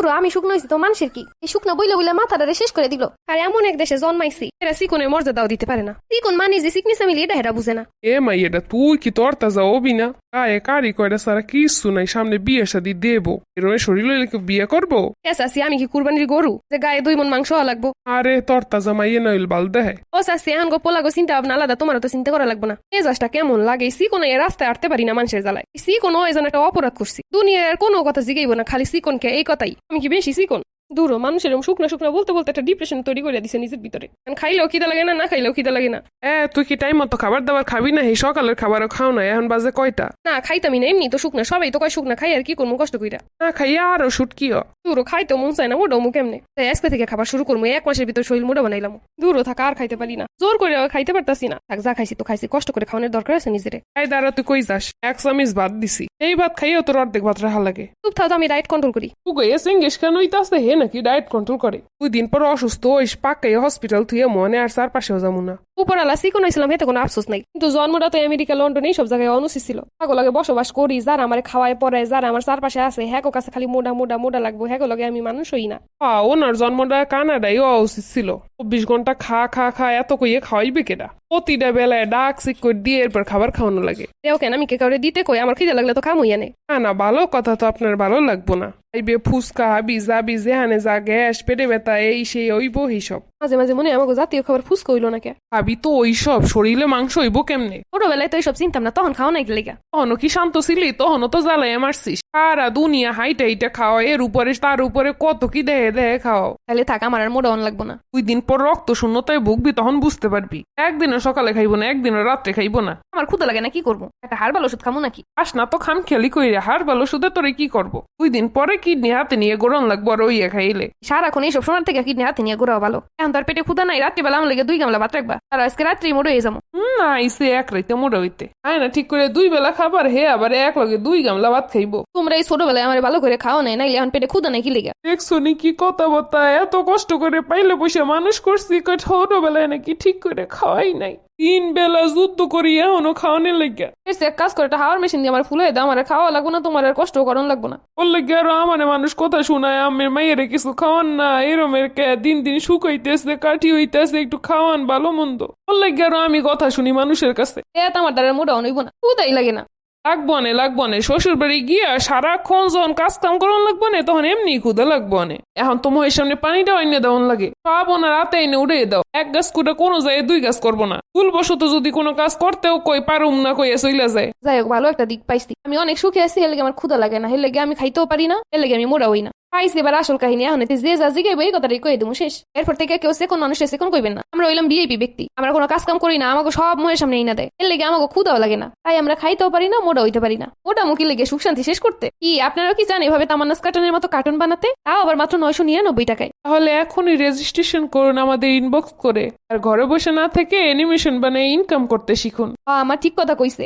দূর আমি শুকনো হয়েছি, তো মানুষের কি? এই শুকনো বইলে বইলে মাথাটারে শেষ করে দিল। আর এমন এক দেশে জন্মাইছি, এরা সিকনের মর্যাদাও দিতে পারে না। সিকন মানে যে সিকনি সামিলি এটা হেরা বুঝে না। এ মাই এটা তুই কি তোর তাজা হবি না গায়ে কারি কয়টা সারা কিচ্ছু নাই সামনে বিয়ে শাদি দেবো। এরমে শরীর হইলে কি বিয়ে করব? এ চাষি আমি কি কুরবানির গরু? যে গায়ে দুই মন মাংস লাগবো। আরে তোর তাজা মাইয়ে নইল বাল দেহে। ও সাসি এখন গো পোলা গো চিন্তা ভাবনা আলাদা তোমারও তো চিন্তা করা লাগবে না। এই চাষটা কেমন লাগে সিকন এ রাস্তায় আটতে পারি না মানুষের জ্বালায়। সিকন ও এজন একটা অপরাধ করছি। দুনিয়ার কোনো কথা জিগাইব না খালি সিকনকে এই কথাই। আমি কি বেশি সিকন দূর হ, মানুষের এরকম শুকনো শুকনো বলতে বলতে একটা ডিপ্রেশন তৈরি করে দিছে নিজের ভিতরে। খাইলেও খিদা লাগে না না খাইলেও খিদা লাগে না। এ তুই কি টাইম মতো খাবার দাবার খাবি না? এই সকালের খাবারও খাও না এখন বাজে কয়টা? না খাইতামি না এমনি তো শুকনা সবাই তো কয় শুকনা খাই আর কি করব কষ্ট কইরা? না খাইয়া আরও শুটকিও। দূরও খাইতে মন চায় না ওটাও মুখ এমনি তাই আজকে থেকে খাবার শুরু করব এক মাসের ভিতর শরীর মোটা বানাইলাম। দূরও থাকা আর খাইতে পারি না। জোর করে খাইতে পারতাছি না। থাক যা খাইছি তো খাইছি কষ্ট করে খাওয়ানোর দরকার আছে নিজেরে। এই দাঁড়া তুই কই যাস? এক চামিচ ভাত দিছি। এই ভাত খাইও তোর অর্ধেক ভাত রাখা লাগে। চুপ থাও আমি ডায়েট কন্ট্রোল করি। তুই গিয়ে সিঙ্গেশ কেন হইতাছে? হে নাকি ডায়েট কন্ট্রোল করে। দুই দিন পর অসুস্থ হইস পাকাই হসপিটাল থুয়ে মনে আর চার পাশেও যাব না। উপরালা শিখুন হয়েছিলাম হেতে কোনো আফসোস নাই। কিন্তু জন্মটা তো আমেরিকা লন্ডন সব জায়গায় অনুচিত ছিল। লগে বসবাস করি যারা আমার খাওয়ায় পড়ায় যারা আমার চারপাশে আছে হ্যাকো কাছে খালি মোটা মোটা মোটা লাগবো হ্যাকো লগে আমি মানুষ হই না। হ্যাঁ ওনার জন্মটা কানাডাই হওয়া উচিত ছিল। চব্বিশ ঘণ্টা খা খা খা এত কইয়ে খাওয়াইবে কেডা? প্রতিটা বেলায় ডাক সিক করে দিয়ে এরপর খাবার খাওয়ানো লাগে। দেও কেন আমি কে কাউরে দিতে কই? আমার খিদে লাগলে তো খামই আনে না না ভালো কথা তো আপনার ভালো লাগবো না। আইবে ফুচকা হাবি যাবি যেহানে যা গ্যাস পেটে ব্যথা এই সেই ওইব সব মাঝে মাঝে মনে আমাকে জাতীয় খাবার ফুসকা হইল না কে? ভাবি তো ওইসব শরীরে মাংস হইব কেমনে? ছোটবেলায় তো এইসব চিন্তাম না তখন খাওয়া নাই লেগা। তখনও কি শান্ত ছিলি? তখনও তো জ্বালাই মারছিস। সারা দুনিয়া হাইটা হাইটা খাওয়া এর উপরে তার উপরে কত কি দেহে দেহে খাওয়াও। তাহলে থাক আমার আর মোটা অন লাগবো না। দুই দিন পর রক্ত শূন্যতায় ভুগবি তখন বুঝতে পারবি। একদিনও সকালে খাইবো না একদিনও রাত্রে খাইবো না। আমার ক্ষুদা লাগে না কি করব? একটা হারবাল ওষুধ খামো নাকি? আস না তো খাম খেলি কইরে হার ভালো শুধু তোরে কি করব? দুই দিন পরে কিডনি হাতে নিয়ে গরম লাগবো আর ওইয়া খাইলে। সারাক্ষণ এইসব সময় থেকে কিডনি হাতে নিয়ে ঘোরাও ভালো। এখন তার পেটে ক্ষুদা নাই রাত্রিবেলা আমার লেগে দুই গামলা ভাত রাখবা। আর আজকে রাত্রি মোড়ে হয়ে যাব। হুম, না আইসে এক রাইতে মোটা হইতে। আয় না ঠিক করে দুই বেলা খাবার হে আবার এক লগে দুই গামলা ভাত খাইবো। তোমরা এই ছোটবেলায় আমার ভালো করে খাও নাই নাইলে এখন পেটে ক্ষুদা নাই কি লেগে? দেখছ নি কি কথা বতা এত কষ্ট করে পাইলে বসে মানুষ করছি ছোটবেলায় নাকি ঠিক করে খাওয়াই নাই। তিন বেলা যুদ্ধ করি এখনও খাওয়ানোর লেগে। এর চেয়ে এক কাজ করে একটা হাওয়ার মেশিন দিয়ে আমার ফুলে দাও আমার খাওয়া লাগবো না তোমার আর কষ্ট করন লাগবো না। ওর লেগে আরও আমার মানুষ কথা শোনায় আমের মাইয়েরে কিছু খাওয়ান না এরমের কে দিন দিন শুকাইতেছে কাঠি হইতেছে একটু খাওয়ান ভালো মন্দ। ওর লেগে আরও আমি কথা শুনি মানুষের কাছে। এ আমার দ্বারা মোটা অনইব না। ক্ষুদাই লাগে না। লাগবো নে লাগবো নে। শ্বশুর বাড়ি গিয়া সারাক্ষণ যখন কাজ কাম করান লাগবো না তখন এমনি ক্ষুদা লাগবো নে। এখন তো মহের সামনে পানিটাও এনে দেওয়ান লাগে। সব রাতে এনে উড়ে দাও। এক গাছ কুটা কোনো যায় দুই গাছ করব না। ভুলবশত যদি কোনো কাজ করতেও কই পারুম না কইয়া চইলা যায়। যাই হোক ভালো একটা দিক পাইছি। আমি অনেক সুখে আছি এর লেগে আমার ক্ষুদা লাগে না। এর লেগে আমি খাইতেও পারি না এর লেগে আমি মোড়া হই না। পাইছি এবার আসল কাহিনী এখন যে যা জিগাইবো এই কথাটাই কয়ে দেবো শেষ এরপর থেকে কেউ সেকন মানুষের সেকন কইবেন না আমরা হইলাম বিএপি ব্যক্তি আমরা কোনো কাজ কাম করি না আমাকে সব মোয়ের সামনে না দেয় এর লেগে আমাকে ক্ষুদাও লাগে না তাই আমরা খাইতেও পারি না মোটা হইতে পারি না মোটা মুখি লেগে সুখ শান্তি শেষ করতে কি আপনারাও কি জান এভাবে তামান্নাস কার্টুনের মতো কার্টুন বানাতে তাও আবার মাত্র নয়শো নিরানব্বই টাকায় তাহলে এখনই রেজিস্ট্রেশন করুন আমাদের ইনবক্স করে আর ঘরে বসে না থেকে অ্যানিমেশন বানিয়ে ইনকাম করতে শিখুন আমার ঠিক কথা কইছে